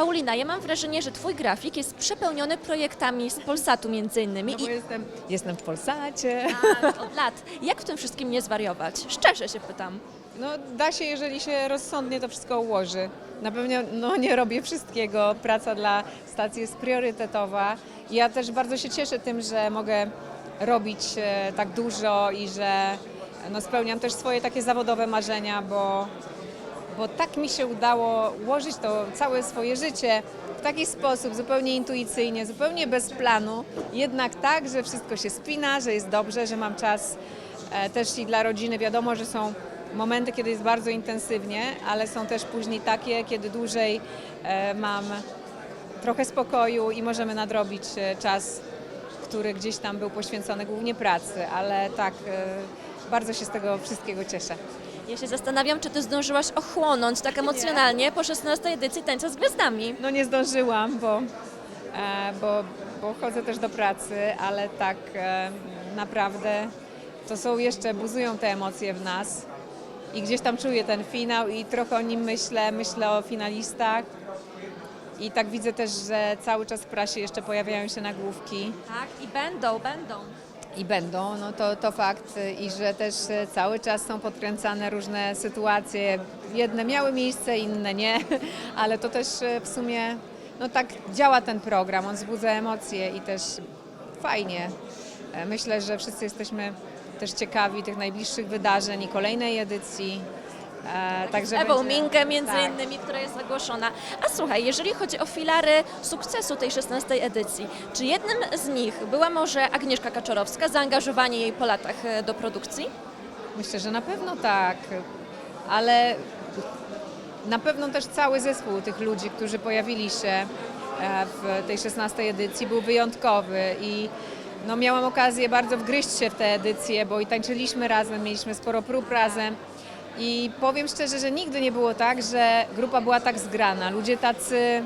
Paulina, ja mam wrażenie, że twój grafik jest przepełniony projektami z Polsatu między innymi. No bo I jestem, jestem w Polsacie. tak, od lat. Jak w tym wszystkim nie zwariować? Szczerze się pytam. No da się, jeżeli się rozsądnie to wszystko ułoży. Na pewno no, nie robię wszystkiego. Praca dla stacji jest priorytetowa. I Ja też bardzo się cieszę tym, że mogę robić e, tak dużo i że no, spełniam też swoje takie zawodowe marzenia, bo, bo tak mi się udało ułożyć to całe swoje życie w taki sposób, zupełnie intuicyjnie, zupełnie bez planu, jednak tak, że wszystko się spina, że jest dobrze, że mam czas e, też i dla rodziny. Wiadomo, że są momenty, kiedy jest bardzo intensywnie, ale są też później takie, kiedy dłużej e, mam trochę spokoju i możemy nadrobić e, czas, który gdzieś tam był poświęcony głównie pracy, ale tak, bardzo się z tego wszystkiego cieszę. Ja się zastanawiam, czy ty zdążyłaś ochłonąć tak emocjonalnie po 16 edycji Tańca z Gwiazdami. No nie zdążyłam, bo, e, bo, bo chodzę też do pracy, ale tak e, naprawdę to są jeszcze, buzują te emocje w nas i gdzieś tam czuję ten finał i trochę o nim myślę, myślę o finalistach i tak widzę też, że cały czas w prasie jeszcze pojawiają się nagłówki Tak, i będą, będą. I będą, no to, to fakt i że też e, cały czas są podkręcane różne sytuacje. Jedne miały miejsce, inne nie, ale to też e, w sumie no tak działa ten program, on wzbudza emocje i też fajnie. E, Myślę, że wszyscy jesteśmy też ciekawi tych najbliższych wydarzeń i kolejnej edycji. E, Także Ewą będzie- Minkę między tak. innymi, która jest ogłoszona. A słuchaj, jeżeli chodzi o filary sukcesu tej 16 edycji, czy jednym z nich była może Agnieszka Kaczorowska, zaangażowanie jej po latach e, do produkcji? Myślę, że na pewno tak, ale na pewno też cały zespół tych ludzi, którzy pojawili się e, w tej 16 edycji był wyjątkowy i no, miałam okazję bardzo wgryźć się w tę edycję, bo i tańczyliśmy razem, mieliśmy sporo prób razem i powiem szczerze, że nigdy nie było tak, że grupa była tak zgrana. Ludzie tacy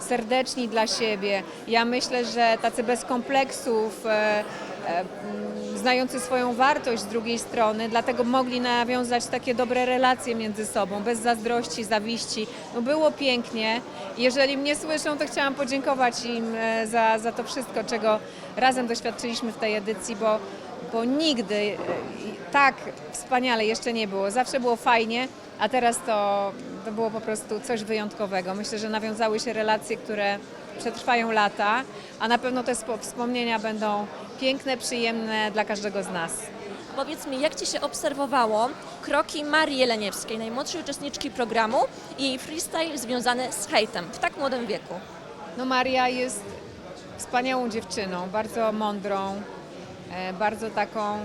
serdeczni dla siebie. Ja myślę, że tacy bez kompleksów, e, e, mm, znający swoją wartość z drugiej strony, dlatego mogli nawiązać takie dobre relacje między sobą, bez zazdrości, zawiści. No było pięknie. Jeżeli mnie słyszą, to chciałam podziękować im e, za, za to wszystko, czego razem doświadczyliśmy w tej edycji, bo, bo nigdy e, tak wspaniale jeszcze nie było. Zawsze było fajnie, a teraz to, to było po prostu coś wyjątkowego. Myślę, że nawiązały się relacje, które przetrwają lata, a na pewno te spo- wspomnienia będą piękne, przyjemne dla każdego z nas. Powiedz mi, jak Ci się obserwowało kroki Marii Jeleniewskiej, najmłodszej uczestniczki programu i jej freestyle związany z hejtem w tak młodym wieku? No Maria jest wspaniałą dziewczyną, bardzo mądrą, bardzo taką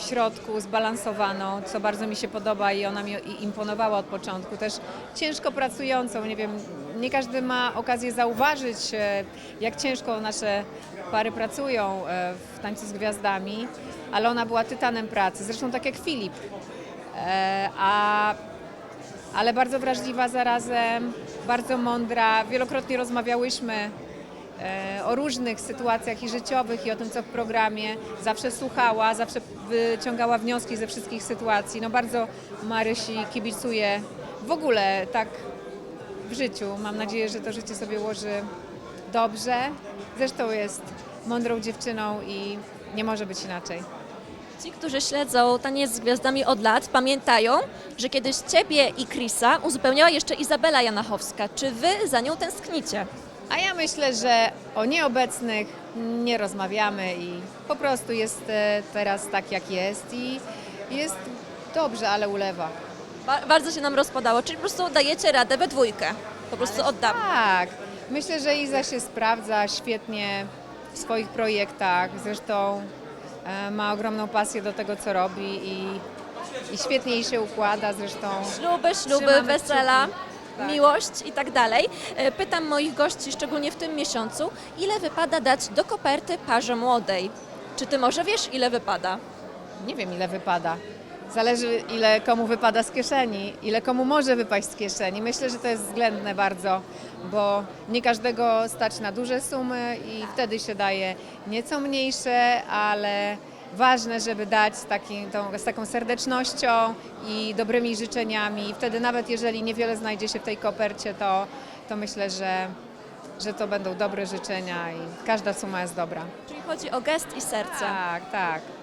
w środku zbalansowaną, co bardzo mi się podoba i ona mi imponowała od początku. Też ciężko pracującą, nie wiem, nie każdy ma okazję zauważyć, e, jak ciężko nasze pary pracują e, w Tańcu z Gwiazdami, ale ona była tytanem pracy, zresztą tak jak Filip. E, A ale bardzo wrażliwa zarazem, bardzo mądra. Wielokrotnie rozmawiałyśmy e, o różnych sytuacjach i życiowych i o tym, co w programie. Zawsze słuchała, zawsze wyciągała wnioski ze wszystkich sytuacji. No bardzo Marysi kibicuję w ogóle tak w życiu. Mam nadzieję, że to życie sobie ułoży dobrze. Zresztą jest mądrą dziewczyną i nie może być inaczej. Ci, którzy śledzą Taniec z Gwiazdami od lat, pamiętają, że kiedyś Ciebie i Chrisa uzupełniała jeszcze Izabela Janachowska. Czy Wy za nią tęsknicie? A ja myślę, że o nieobecnych nie rozmawiamy i po prostu jest e, teraz tak, jak jest i jest dobrze, ale ulewa. Ba- bardzo się nam rozpadało, czyli po prostu dajecie radę we dwójkę. Po prostu od dawna. Tak, myślę, że Iza się sprawdza świetnie w swoich projektach. Zresztą e, ma ogromną pasję do tego, co robi i, i świetnie jej się układa. Zresztą Śluby, śluby, wesela, kciuki. Tak. miłość i tak dalej. E, Pytam moich gości, szczególnie w tym miesiącu, ile wypada dać do koperty parze młodej? Czy Ty może wiesz, ile wypada? nie wiem, ile wypada. Zależy, ile komu wypada z kieszeni, ile komu może wypaść z kieszeni. Myślę, że to jest względne bardzo, bo nie każdego stać na duże sumy i wtedy się daje nieco mniejsze, ale ważne, żeby dać z, takim, tą, z taką serdecznością i dobrymi życzeniami. I wtedy nawet jeżeli niewiele znajdzie się w tej kopercie, to, to myślę, że, że to będą dobre życzenia i każda suma jest dobra. Czyli chodzi o gest i serce. Tak, tak.